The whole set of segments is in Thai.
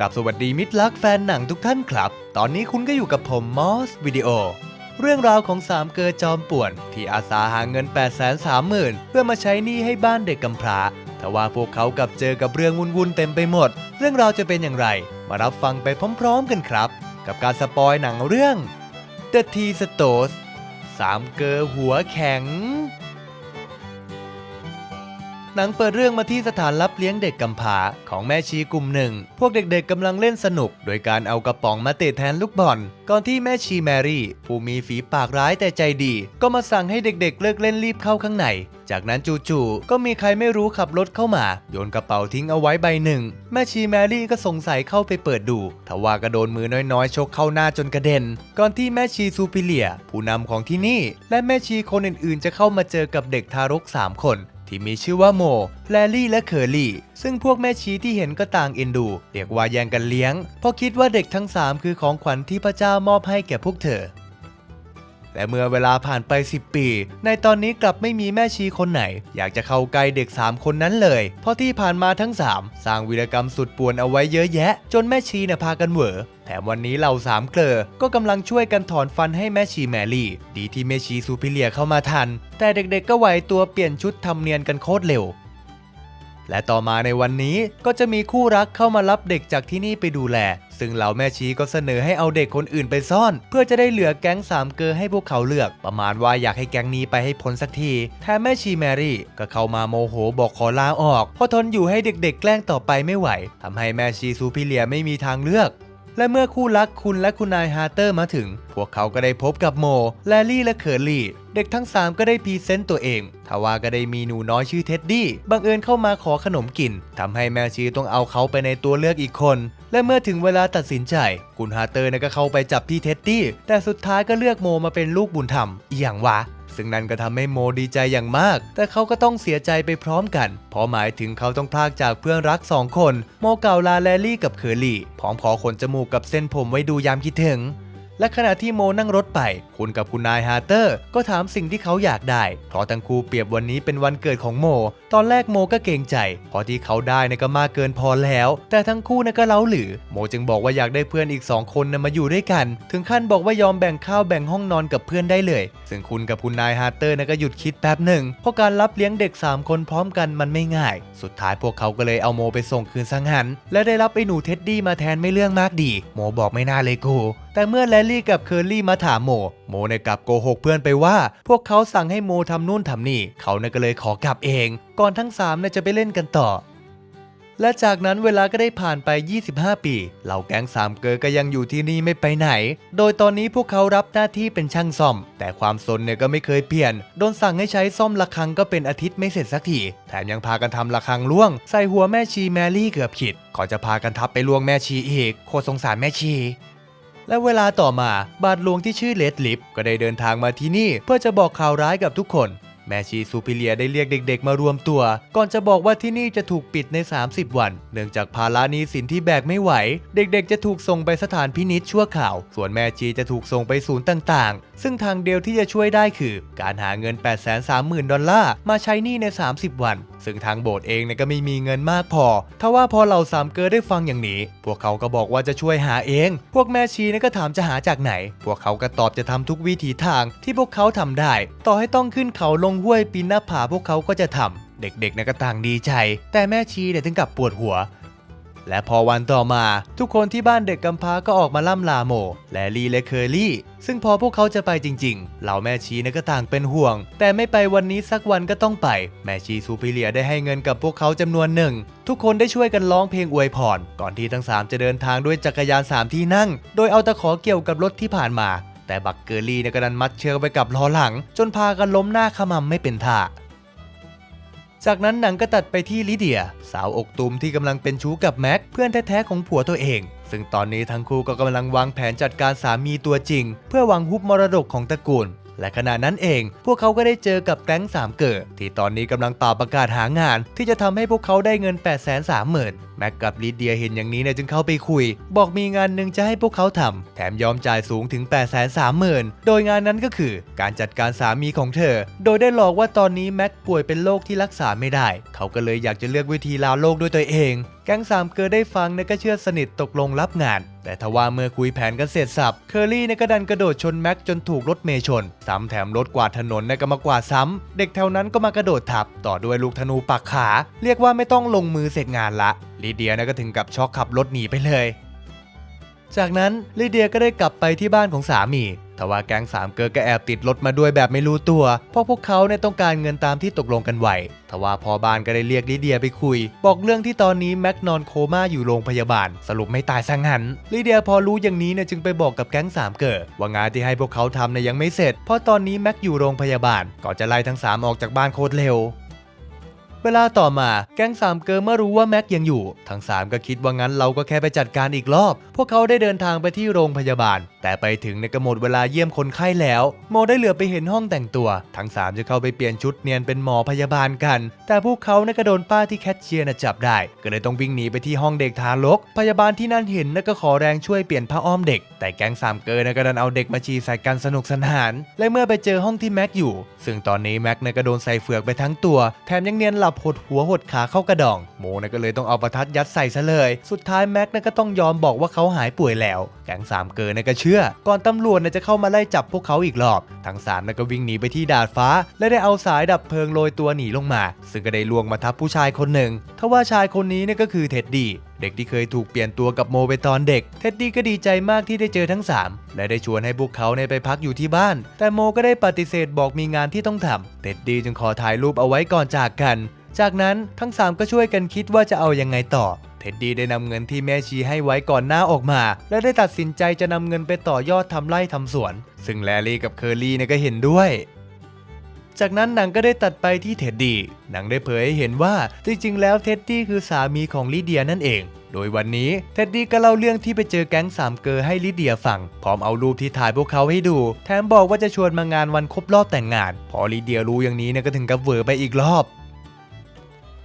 กับสวัสดีมิตรรักแฟนหนังทุกท่านครับ ตอนนี้คุณก็อยู่กับผมมอสวิดีโอ เรื่องราวของสามเกอจอมป่วน ที่อาสาหาเงิน 8 3 0 0 0 0 เพื่อมาใช้หนี้ให้บ้านเด็กกำพร้าแต่ว่าพวกเขากลับเจอกับเรื่องวุ่นๆเต็มไปหมด เรื่องราวจะเป็นอย่างไร มารับฟังไปพร้อมๆกันครับ กับการสปอยหนังเรื่อง The T s t o s สามเกอหัวแข็ง หนังเปิดเรื่องมาที่สถานรับเลี้ยงเด็กกำพร้าของแม่ชีกลุ่มหนึ่ง พวกเด็กๆกำลังเล่นสนุก โดยการเอากระป๋องมาเตะแทนลูกบอล ก่อนที่แม่ชีแมรี่ ผู้มีฝีปากร้ายแต่ใจดี ก็มาสั่งให้เด็กๆ เลิกเล่นรีบเข้าข้างใน จากนั้นจู่ๆก็มีใครไม่รู้ขับรถเข้ามา โยนกระเป๋าทิ้งเอาไว้ใบหนึ่ง แม่ชีแมรี่ก็สงสัยเข้าไปเปิดดูทว่าก็โดนมือน้อยๆชกเข้าหน้าจนกระเด็น ก่อนที่แม่ชีซูปิเลีย ผู้นำของที่นี่ และแม่ชีคนอื่นๆ จะเข้ามาเจอกับเด็กทารก 3 คน ที่มีชื่อว่าโม แลลี่และเคอร์ลี่ ซึ่งพวกแม่ชีที่เห็นก็ต่างเอ็นดู เรียกว่าแย่งกันเลี้ยง เพราะคิดว่าเด็กทั้ง 3 คือของขวัญที่พระเจ้ามอบให้แก่พวกเธอ และเมื่อเวลาผ่านไป 10 ปี ในตอนนี้กลับไม่มีแม่ชีคนไหน อยากจะเข้าใกล้เด็ก 3 คนนั้นเลย เพราะที่ผ่านมาทั้ง 3 สร้างวีรกรรมสุดป่วนเอาไว้เยอะแยะ จนแม่ชีเนี่ยพากันเหวอแถมวันนี้เราสามเกลอก็กำลังช่วยกันถอนฟันให้แม่ชีแมรี่ ดีที่แม่ชีซูพิเลียเข้ามาทัน แต่เด็กๆก็ไหวตัวเปลี่ยนชุดทำเนียนกันโคตรเร็วและต่อมาในวันนี้ก็จะมีคู่รักเข้ามารับเด็กจากที่นี่ไปดูแล ซึ่งเหล่าแม่ชีก็เสนอให้เอาเด็กคนอื่นไปซ่อน เพื่อจะได้เหลือแก๊งสามเกอให้พวกเขาเลือก ประมาณว่าอยากให้แก๊งนี้ไปให้พ้นสักทีแทนแม่ชีแมรี่ก็เข้ามาโมโหบอกขอลาออกเพราะทนอยู่ให้เด็กๆ แกล้งต่อไปไม่ไหวทำให้แม่ชีซูพิเลียไม่มีทางเลือก และเมื่อคู่รักคุณและคุณนายฮาร์เตอร์มาถึง พวกเขาก็ได้พบกับโม แลลี่และเคอร์ลี่ เด็กทั้ง 3 ก็ได้พรีเซนต์ตัวเองทว่าก็ได้มีหนูน้อยชื่อเท็ดดี้ บังเอิญเข้ามาขอขนมกินทำให้แม่ชีต้องเอาเขาไปในตัวเลือกอีกคน และเมื่อถึงเวลาตัดสินใจ คุณฮาร์เตอร์นก็เข้าไปจับที่เท็ดดี้ แต่สุดท้ายก็เลือกโมมาเป็นลูกบุญธรรมอย่างวะ ซึ่งนั่นก็ทำให้โมดีใจอย่างมาก แต่เขาก็ต้องเสียใจไปพร้อมกัน เพราะหมายถึงเขาต้องพลากจากเพื่อนรักสองคน โมเก่าลาแลลี่กับเคอรี่ พร้อมขอขนจมูกกับเส้นผมไว้ดูยามคิดถึง และขณะที่โมนั่งรถไป คุณกับคุณนายฮาร์เตอร์ ก็ถามสิ่งที่เขาอยากได้ เพราะทั้งคู่เปรียบวันนี้เป็นวันเกิดของโม ตอนแรกโมก็เกรงใจ เพราะที่เขาได้นะก็มากเกินพอแล้ว แต่ทั้งคู่นะก็เล้าหรือ โมจึงบอกว่าอยากได้เพื่อนอีก 2 คนนะมาอยู่ด้วยกัน ถึงขั้นบอกว่ายอมแบ่งข้าวแบ่งห้องนอนกับเพื่อนได้เลย ซึ่งคุณกับคุณนายฮาร์เตอร์นะก็หยุดคิดแป๊บหนึ่ง เพราะการรับเลี้ยงเด็ก 3 คนพร้อมกันมันไม่ง่าย สุดท้ายพวกเขาก็เลยเอาโมไปส่งคืนสังหัน และได้รับไอ้หนูเท็ดดี้มาแทนไม่เรื่องมากดี โมบอกไม่น่าเลยกูแต่เมื่อแลลี่กับเคอร์ลี่มาถามโม โมเนี่ยกลับโกหกเพื่อนไปว่า พวกเขาสั่งให้โมทำนู่นทำนี่ เขาเนี่ยก็เลยขอกลับเอง ก่อนทั้ง3เนี่ยจะไปเล่นกันต่อ และจากนั้นเวลาก็ได้ผ่านไป 25 ปี เหล่าแก๊งสามเกอก็ยังอยู่ที่นี่ไม่ไปไหน โดยตอนนี้พวกเขารับหน้าที่เป็นช่างซ่อม แต่ความสนเนี่ยก็ไม่เคยเปลี่ยน โดนสั่งให้ใช้ซ่อมระฆังก็เป็นอาทิตย์ไม่เสร็จสักที แถมยังพากันทำระฆังล่วง ใส่หัวแม่ชีแมรี่เกือบขิดก่อนจะพากันทับไปล่วงแม่ชีอีก โคตรสงสารแม่ชี และเวลาต่อมาบาทหลวงที่ชื่อเลดลิฟก็ได้เดินทางมาที่นี่ เพื่อจะบอกข่าวร้ายกับทุกคน แม่ชีซูพิเลียได้เรียกเด็ก ๆ มารวมตัว ก่อนจะบอกว่าที่นี่จะถูกปิดใน 30 วัน เนื่องจากภาระหนี้สินที่แบกไม่ไหว เด็กๆ จะถูกส่งไปสถานพินิษชั่วข่าว ส่วนแม่ชีจะถูกส่งไปศูนย์ต่างๆ ซึ่งทางเดียวที่จะช่วยได้คือ การหาเงิน 830,000 ดอลลาร์มาใช้หนี้ใน 30 วัน ซึ่งทางโบสถ์เองเนี่ยก็ไม่มีเงินมากพอทว่าพอเหล่าสามเกอได้ฟังอย่างนี้ พวกเขาก็บอกว่าจะช่วยหาเอง พวกแม่ชีเนี่ยก็ถามจะหาจากไหน พวกเขาก็ตอบจะทำทุกวิถีทางที่พวกเขาทำได้ ต่อให้ต้องขึ้นเขาลงห้วยปีนหน้าผาพวกเขาก็จะทำเด็กๆเนี่ยก็ต่างดีใจ แต่แม่ชีเนี่ยถึงกับปวดหัว และพอวันต่อมาทุกคนที่บ้านเด็กกำพร้าก็ออกมาล่ำลาโม และลีและเคอรี่ ซึ่งพอพวกเขาจะไปจริงๆ เหล่าแม่ชีนะก็ต่างเป็นห่วง แต่ไม่ไปวันนี้สักวันก็ต้องไป แม่ชีซูพิเลียได้ให้เงินกับพวกเขาจำนวนหนึ่ง ทุกคนได้ช่วยกันร้องเพลงอวยพร ก่อนที่ทั้ง 3 จะเดินทางด้วยจักรยาน 3 ที่นั่ง โดยเอาตะขอเกี่ยวกับรถที่ผ่านมา แต่บักเกอรี่นี่ยก็ดันมัดเชือกไว้กับล้อหลัง จนพากันล้มหน้าขมำไม่เป็นท่า จากนั้นหนังก็ตัดไปที่ลิเดีย สาวอกตุมที่กำลังเป็นชู้กับแม็กเพื่อนแท้ๆของผัวตัวเอง ซึ่งตอนนี้ทั้งคู่ก็กำลังวางแผนจัดการสามีตัวจริง เพื่อวางฮุบมรดกของตระกูล และขณะนั้นเอง พวกเขาก็ได้เจอกับแก๊งสามเกิดที่ตอนนี้กำลังเป่าประกาศหางาน ที่จะทำให้พวกเขาได้เงิน 8 3 0 0 0 0 ม็กกับลิเดียเห็นอย่างนี้เนี่ยจึงเข้าไปคุย บอกมีงานหนึ่งจะให้พวกเขาทำแถมยอมจ่ายสูงถึง 8 3 0 0 0 0 โดยงานนั้นก็คือ การจัดการสามีของเธอ โดยได้หลอกว่าตอนนี้แม็กป่วยเป็นโรคที่รักษาไม่ได้ เขาก็เลยอยากจะเลือกวิธีลาโลกด้วยตัวเอง แก๊งสามเกอได้ฟังเนี่ยก็เชื่อสนิทตกลงรับงาน แต่ทว่าเมื่อคุยแผนกันเสร็จสับ เคอรี่เนี่ยก็ดันกระโดดชนแม็กจนถูกรถเมย์ชน ซ้ำแถมรถกวาดถนนเนี่ยก็มากวาดซ้ำ เด็กแถวนั้นก็มากระโดดทับ ต่อด้วยลูกธนูปักขา เรียกว่าไม่ต้องลงมือเสร็จงานละ ลีเดียนี่ยก็ถึงกับช็อกขับรถหนีไปเลย จากนั้นลิเดียก็ได้กลับไปที่บ้านของสามีทว่าแก๊งสามเกอก็แอบติดรถมาด้วยแบบไม่รู้ตัว เพราะพวกเขาเนี่ยต้องการเงินตามที่ตกลงกันไว้ทว่าพอบ้านก็ได้เรียกลิเดียไปคุย บอกเรื่องที่ตอนนี้แม็กนอนโคม่าอยู่โรงพยาบาล สรุปไม่ตายซะงั้นลิเดียพอรู้อย่างนี้เนี่ยจึงไปบอกกับแก๊งสามเกอว่างานที่ให้พวกเขาทำเนี่ยยังไม่เสร็จ เพราะตอนนี้แม็กอยู่โรงพยาบาลก่อนจะไล่ทั้งสามออกจากบ้านโคตรเร็ว เวลาต่อมาแก๊งสามเกอเมื่อรู้ว่าแม็กยังอยู่ ทั้งสามก็คิดว่างั้นเราก็แค่ไปจัดการอีกรอบ พวกเขาได้เดินทางไปที่โรงพยาบาล แต่ไปถึงในก็หมดเวลาเยี่ยมคนไข้แล้ว โมได้เหลือไปเห็นห้องแต่งตัว ทั้งสามจะเข้าไปเปลี่ยนชุดเนียนเป็นหมอพยาบาลกัน แต่พวกเขาเนี่ยก็โดนป้าที่แคชเชียร์น่ะจับได้ ก็เลยต้องวิ่งหนีไปที่ห้องเด็กทารก พยาบาลที่นั่นเห็นน่ะก็ขอแรงช่วยเปลี่ยนผ้าอ้อมเด็ก แต่แก๊งสามเกอนะก็ดันเอาเด็กมาฉีใส่กันสนุกสนาน และเมื่อไปเจอห้องที่แม็กอยู่ ซึ่งตอนนี้แม็กเนี่ยก็โดนใส่เฟือกไปทั้งตัว แถมยังเนียนหลับหดหัวหดขาเข้ากระดอง โมนี่ยก็เลยต้องเอาประทัดยัดใส่ซะเลย สุดท้ายแม็กนี่ยก็ต้องยอมบอกว่าเขาหายป่วยแล้ว แก๊งสามเกอเนี่ยก็เชื่อ ก่อนตำรวจนี่ยจะเข้ามาไล่จับพวกเขาอีกรอบ ทั้งสามนี่ยก็วิ่งหนีไปที่ดาดฟ้า และได้เอาสายดับเพลิงโรยตัวหนีลงมา ซึ่งก็ได้ลวงมาทับผู้ชายคนหนึ่งทว่าชายคนนี้นี่ยก็คือเท็ดดี้เด็กที่เคยถูกเปลี่ยนตัวกับโมไปตอนเด็ก เท็ดดี้ก็ดีใจมากที่ได้เจอทั้ง 3 และได้ชวนให้พวกเขาเนี่ยไปพักอยู่ที่บ้าน แต่โมก็ได้ปฏิเสธบอกมีงานที่ต้องทำ เท็ดดี้จึงขอถ่ายรูปเอาไว้ก่อนจากกัน จากนั้นทั้ง 3 ก็ช่วยกันคิดว่าจะเอายังไงต่อ เท็ดดี้ได้นำเงินที่แม่ชีให้ไว้ก่อนหน้าออกมา และได้ตัดสินใจจะนำเงินไปต่อยอดทำไร่ทำสวน ซึ่งแลลี่กับเคอรี่เนี่ยก็เห็นด้วยจากนั้นหนังก็ได้ตัดไปที่เท็ดดี้ หนังได้เผยให้เห็นว่าจริงๆ แล้วเท็ดดี้คือสามีของลิเดียนั่นเอง โดยวันนี้เท็ดดี้ก็เล่าเรื่องที่ไปเจอแก๊งสามเกอให้ลิเดียฟัง พร้อมเอารูปที่ถ่ายพวกเขาให้ดู แถมบอกว่าจะชวนมางานวันครบรอบแต่งงาน พอลิเดียรู้อย่างนี้เนี่ยก็ถึงกับเวอไปอีกรอบ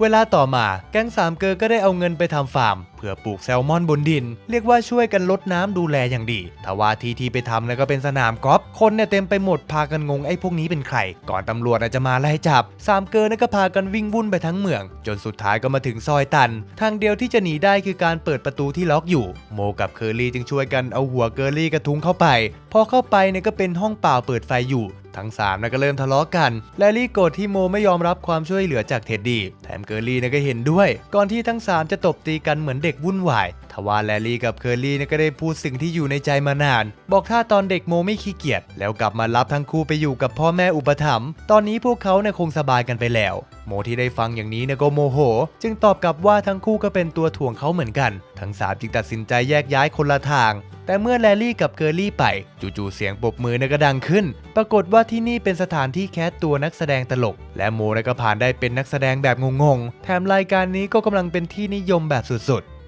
เวลาต่อมาแก๊งสามเกอก็ได้เอาเงินไปทำฟาร์ม พื่อปลูกแซลมอนบนดิน เรียกว่าช่วยกันลดน้ำดูแลอย่างดีทว่าที่ที่ไปทำแล้วก็เป็นสนามกอล์ฟคนเนี่ยเต็มไปหมดพากันงงไอ้พวกนี้เป็นใคร ก่อนตำรวจจะมาไล่จับสามเกอเนี่ยก็พากันวิ่งวุ่นไปทั้งเมือง จนสุดท้ายก็มาถึงซอยตัน ทางเดียวที่จะหนีได้คือการเปิดประตูที่ล็อกอยู่ โมกับเคอรี่จึงช่วยกันเอาหัวเกอรี่กระทุ้งเข้าไป พอเข้าไปเนี่ยก็เป็นห้องเปล่าเปิดไฟอยู่ทั้งสามนะก็เริ่มทะเลาะกัน แลลี่โกรธที่โมไม่ยอมรับความช่วยเหลือจากเท็ดดี้ แถมเกอร์ลี่นะก็เห็นด้วย ก่อนที่ทั้งสามจะตบตีกันเหมือนเด็กวุ่นวายทว่าแลลี่กับเคอร์ลี่ก็ได้พูดสิ่งที่อยู่ในใจมานาน บอกถ้าตอนเด็กโมไม่ขี้เกียจแล้วกลับมารับทั้งคู่ไปอยู่กับพ่อแม่อุปถัมภ์ตอนนี้พวกเขาเนี่ยคงสบายกันไปแล้ว โมที่ได้ฟังอย่างนี้เนี่ยก็โมโห จึงตอบกลับว่าทั้งคู่ก็เป็นตัวถ่วงเขาเหมือนกัน ทั้งสามจึงตัดสินใจแยกย้ายคนละทางแต่เมื่อแลลี่กับเกอร์ลี่ไป จู่ๆเสียงปรบมือนก็ดังขึ้น ปรากฏว่าที่นี่เป็นสถานที่แคสตัวนักแสดงตลก และโมนก็ผ่านได้เป็นนักแสดงแบบงงๆ แถมรายการนี้ก็กำลังเป็นที่นิยมแบบสุดๆ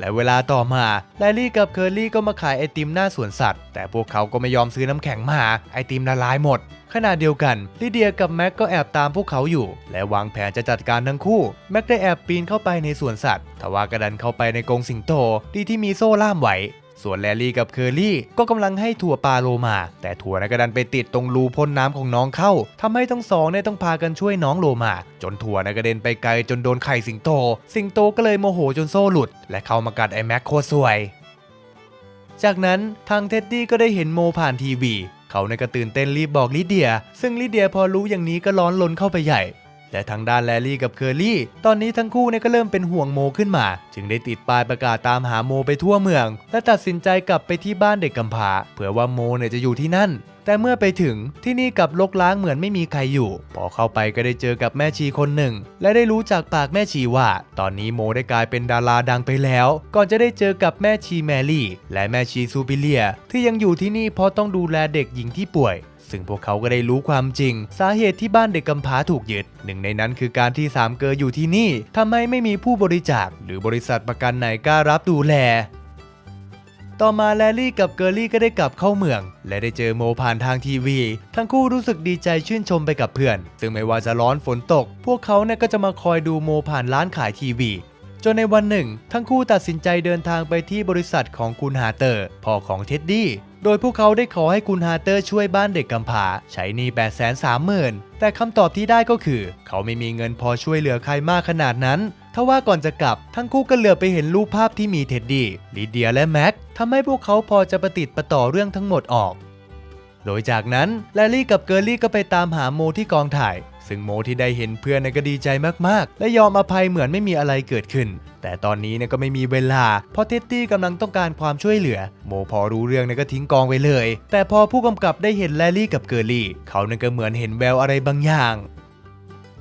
และเวลาต่อมาแลลี่กับเคอร์รี่ก็มาขายไอติมหน้าสวนสัตว์ แต่พวกเขาก็ไม่ยอมซื้อน้ำแข็งมาไอติมละลายหมดขณะเดียวกันลิเดียกับแม็กก็แอบตามพวกเขาอยู่ และวางแผนจะจัดการทั้งคู่ แม็กได้แอบปีนเข้าไปในสวนสัตว์ทว่ากระดันเข้าไปในกรงสิงโตดีที่มีโซ่ล่ามไว้ ส่วนแลลี่กับเคอรี่ก็กำลังให้ถั่วปลาโลมา แต่ถั่วนะกระดันไปติดตรงรูพ่นน้ำของน้องเข้าทำให้ทั้งสองเนี่ยต้องพากันช่วยน้องโลมา จนถั่วนะกระเด็นไปไกลจนโดนไข่สิงโต สิงโตก็เลยโมโหจนโซ่หลุด และเข้ามากัดไอ้แม็กโคสวย จากนั้นทางเท็ดดี้ก็ได้เห็นโมผ่านทีวี เขาในยก็ตื่นเต้นรีบบอกลิเดีย ซึ่งลิเดียพอรู้อย่างนี้ก็ร้อนลนเข้าไปใหญ่ และทางด้านแลลี่กับเคอรี่ ตอนนี้ทั้งคู่เนี่ยก็เริ่มเป็นห่วงโมขึ้นมา จึงได้ติดป้ายประกาศตามหาโมไปทั่วเมือง และตัดสินใจกลับไปที่บ้านเด็กกำพร้าเผื่อว่าโมเนี่ยจะอยู่ที่นั่น แต่เมื่อไปถึงที่นี่กลับลกล้างเหมือนไม่มีใครอยู่ พอเข้าไปก็ได้เจอกับแม่ชีคนหนึ่ง และได้รู้จากปากแม่ชีว่า ตอนนี้โมได้กลายเป็นดาราดังไปแล้ว ก่อนจะได้เจอกับแม่ชีแมรี่ และแม่ชีซูปิเลีย ที่ยังอยู่ที่นี่เพราะต้องดูแลเด็กหญิงที่ป่วย ซึ่งพวกเขาก็ได้รู้ความจริง สาเหตุที่บ้านเด็กกำพร้าถูกยึดหนึ่งในนั้นคือการที่สามเกออยู่ที่นี่ทำให้ไม่มีผู้บริจาค หรือบริษัทประกันไหนกล้ารับดูแลต่อมาแลลี่กับเกอร์ลี่ก็ได้กลับเข้าเมือง และได้เจอโมผ่านทางทีวี ทั้งคู่รู้สึกดีใจชื่นชมไปกับเพื่อน ซึ่งไม่ว่าจะร้อนฝนตก พวกเขาเนี่ยก็จะมาคอยดูโมผ่านร้านขายทีวี จนในวันหนึ่ง ทั้งคู่ตัดสินใจเดินทางไปที่บริษัทของคุณฮาเตอร์พ่อของเท็ดดี้ โดยพวกเขาได้ขอให้คุณฮาร์เตอร์ช่วยบ้านเด็กกำพร้าใช้หนี้8 3 0 0 0 0 แต่คำตอบที่ได้ก็คือ เขาไม่มีเงินพอช่วยเหลือใครมากขนาดนั้นทว่าก่อนจะกลับ ทั้งคู่ก็เหลือไปเห็นรูปภาพที่มีเท็ดดี้ลีเดียและแม็กทำให้พวกเขาพอจะประติดประต่อเรื่องทั้งหมดออก โดยจากนั้นแลลี่กับเกอร์ลี่ก็ไปตามหาโมที่กองถ่าย ซึ่งโมที่ได้เห็นเพื่อนก็ดีใจมากๆ และยอมอภัยเหมือนไม่มีอะไรเกิดขึ้น แต่ตอนนี้ก็ไม่มีเวลา เพราะเท็ดดี้กำลังต้องการความช่วยเหลือ โมพอรู้เรื่องก็ทิ้งกองไปเลย แต่พอผู้กำกับได้เห็นแลลี่กับเกอร์ลี่ เขานี่ยก็เหมือนเห็นแววอะไรบางอย่าง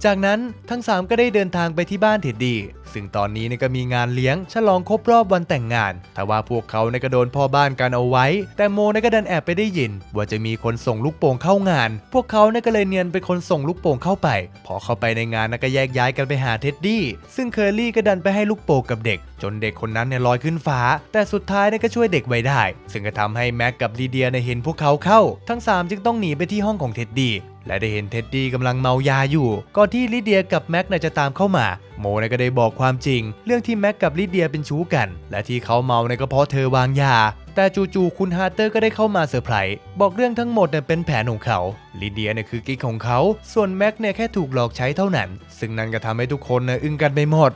จากนั้นทั้ง 3 ก็ได้เดินทางไปที่บ้านเท็ดดี้ ซึ่งตอนนี้เนี่ยก็มีงานเลี้ยงฉลองครบรอบวันแต่งงาน แต่ว่าพวกเขาเนี่ยก็โดนพ่อบ้านกันเอาไว้ แต่โมเนี่ยก็ดันแอบไปได้ยิน ว่าจะมีคนส่งลูกโป่งเข้างาน พวกเขาเนี่ยก็เลยเนียนเป็นคนส่งลูกโป่งเข้าไป พอเข้าไปในงานนก็แยกย้ายกันไปหาเท็ดดี้ ซึ่งเคอร์ลี่ก็ดันไปให้ลูกโป่งกับเด็ก จนเด็กคนนั้นเนี่ยลอยขึ้นฟ้า แต่สุดท้ายเนี่ยก็ช่วยเด็กไว้ได้ ซึ่งก็ทำให้แม็กกับลีเดียเนี่ยเห็นพวกเขาเข้า ทั้งสามจึงต้องหนีไปที่ห้องของเท็ดดี้ และได้เห็นเท็ดดี้กำลังเมายาอยู่ ก่อนที่ลิเดียกับแม็กน่ะจะตามเข้ามา โมเนก็ได้บอกความจริง เรื่องที่แม็กกับลิเดียเป็นชู้กัน และที่เขาเมาเนก็เพราะเธอวางยา แต่จู่ๆคุณฮาร์เตอร์ก็ได้เข้ามาเซอร์ไพรส์บอกเรื่องทั้งหมดเนี่ยเป็นแผนของเขาลิเดียเนี่ยคือกิ๊กของเขา ส่วนแม็กเนี่ยแค่ถูกหลอกใช้เท่านั้น ซึ่งนั่นก็ทำให้ทุกคนเนี่ยอึ้งกันไปหมด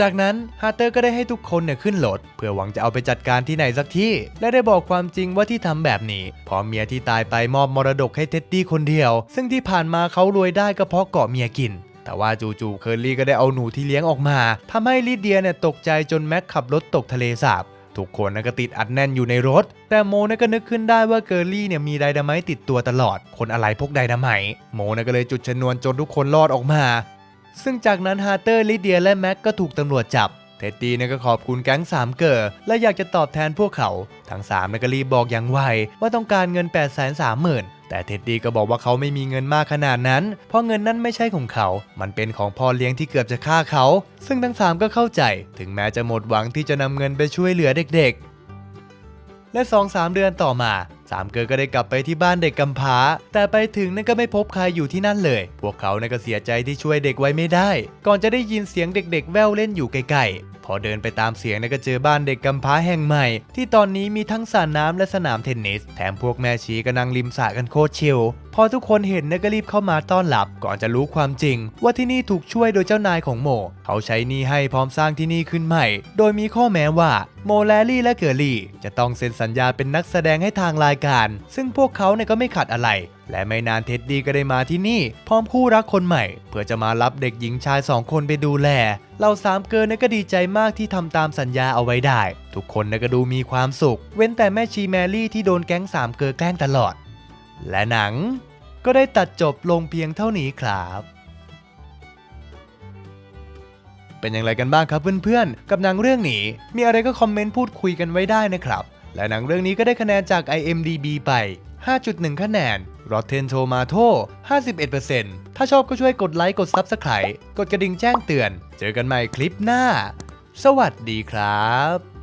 จากนั้นฮาร์เตอร์ก็ได้ให้ทุกคนเนี่ยขึ้นรถเพื่อหวังจะเอาไปจัดการที่ไหนสักที่ และได้บอกความจริงว่าที่ทำแบบนี้เพราะเมียที่ตายไปมอบมรดกให้เท็ดดี้คนเดียว ซึ่งที่ผ่านมาเขารวยได้ก็เพราะเกาะเมียกินแต่ว่าจู่ๆเคอร์ลี่ก็ได้เอาหนูที่เลี้ยงออกมาทำให้ลิเดียเนี่ยตกใจจนแม็กขับรถตกทะเลสาบทุกคนนะก็ติดอัดแน่นอยู่ในรถ แต่โมนะก็นึกขึ้นได้ว่าเกอร์ลี่เนี่ยมีไดนาไมต์ติดตัวตลอด คนอะไรพกไดนาไมต์โมนะก็เลยจุดชนวนจนทุกคนรอดออกมา ซึ่งจากนั้นฮาร์เตอร์ลิเดียและแม็กก็ถูกตำรวจจับ เท็ดดี้นี่ยก็ขอบคุณแก๊งสามเกอร์และอยากจะตอบแทนพวกเขา ทั้งสามนี่ยก็รีบบอกอย่างไวว่าต้องการเงิน 8 3 0 0 0 0 แต่เท็ดดี้ก็บอกว่าเขาไม่มีเงินมากขนาดนั้น เพราะเงินนั้นไม่ใช่ของเขา มันเป็นของพ่อเลี้ยงที่เกือบจะฆ่าเขา ซึ่งทั้งสามก็เข้าใจ ถึงแม้จะหมดหวังที่จะนำเงินไปช่วยเหลือเด็กๆ และ2-3เดือนต่อมา สามเกอก็ได้กลับไปที่บ้านเด็กกำพร้า แต่ไปถึงนั่นก็ไม่พบใครอยู่ที่นั่นเลย พวกเขาเนี่ยก็เสียใจที่ช่วยเด็กไว้ไม่ได้ ก่อนจะได้ยินเสียงเด็ก ๆ แว่วเล่นอยู่ไกลๆ พอเดินไปตามเสียงนี่ยก็เจอบ้านเด็กกำพร้าแห่งใหม่ ที่ตอนนี้มีทั้งสระน้ำและสนามเทนนิส แถมพวกแม่ชีก็นั่งริมสระกันโคตรชิลพอทุกคนเห็นนี่ยก็รีบเข้ามาต้อนรับ ก่อนจะรู้ความจริง ว่าที่นี่ถูกช่วยโดยเจ้านายของโม เขาใช้หนี้ให้พร้อมสร้างที่นี่ขึ้นใหม่ โดยมีข้อแม้ว่า โมแลลี่และเกอร์ลี่ จะต้องเซ็นสัญญาเป็นนักแสดงให้ทางรายการ ซึ่งพวกเขาเนี่ยก็ไม่ขัดอะไร และไม่นานเท็ดดี้ก็ได้มาที่นี่ พร้อมคู่รักคนใหม่ เพื่อจะมารับเด็กหญิงชายสองคนไปดูแลเราสามเกินเนี่ยก็ดีใจมากที่ทำตามสัญญาเอาไว้ได้ ทุกคนเนี่ยก็ดูมีความสุข เว้นแต่แม่ชีแมรี่ที่โดนแก๊งสามเกอแกล้งตลอด และหนัง ก็ได้ตัดจบลงเพียงเท่านี้ครับ เป็นอย่างไรกันบ้างครับเพื่อนๆ กับหนังเรื่องนี้ มีอะไรก็คอมเมนต์พูดคุยกันไว้ได้นะครับ และหนังเรื่องนี้ก็ได้คะแนนจาก IMDB ไป 5.1 คะแนน Rotten Tomato 51%ถ้าชอบก็ช่วยกดไลค์กด Subscribe กดกระดิ่งแจ้งเตือน เจอกันใหม่คลิปหน้า สวัสดีครับ